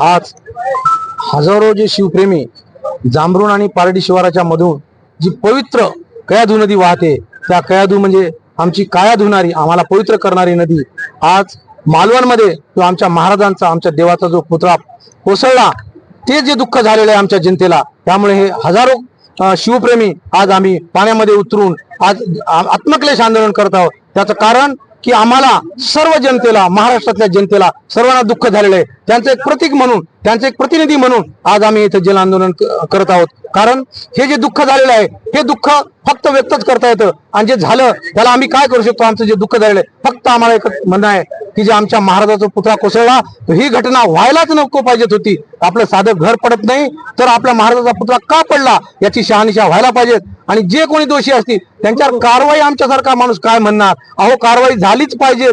आज हजारो जे शिवप्रेमी जांभरुण आणि पारडी शिवाराच्या मधून जी पवित्र कयाधू नदी वाहते त्या कयाधू म्हणजे आमची काया धुणारी आम्हाला पवित्र करणारी नदी. आज मालवणमध्ये तो आमच्या महाराजांचा आमच्या देवाचा जो पुतळा कोसळला ते जे दुःख झालेलं आहे आमच्या जनतेला त्यामुळे हे हजारो शिवप्रेमी आज आम्ही पाण्यामध्ये उतरून आज आत्मक्लेश आंदोलन करत आहोत. त्याचं कारण की आम्हाला सर्व जनतेला महाराष्ट्रातल्या जनतेला सर्वांना दुःख झालेलं आहे. त्यांचं एक प्रतीक म्हणून त्यांचं एक प्रतिनिधी म्हणून आज आम्ही इथे जल आंदोलन करत आहोत. कारण हे जे दुःख झालेलं आहे हे दुःख फक्त व्यक्तच करता येतं. आणि जे झालं त्याला आम्ही काय करू शकतो? आमचं जे दुःख झालेलं फक्त आम्हाला एक म्हणणं आहे की जे आमच्या महाराजाचा पुतळा कोसळला तर ही घटना व्हायलाच नको पाहिजेत होती. आपलं साधं घर पडत नाही तर आपल्या महाराजाचा पुतळा का पडला? याची शहानिशा व्हायला पाहिजेत. आणि जे कोणी दोषी असतील त्यांच्यावर कारवाई आमच्यासारखा माणूस काय म्हणणार? अहो कारवाई झालीच पाहिजे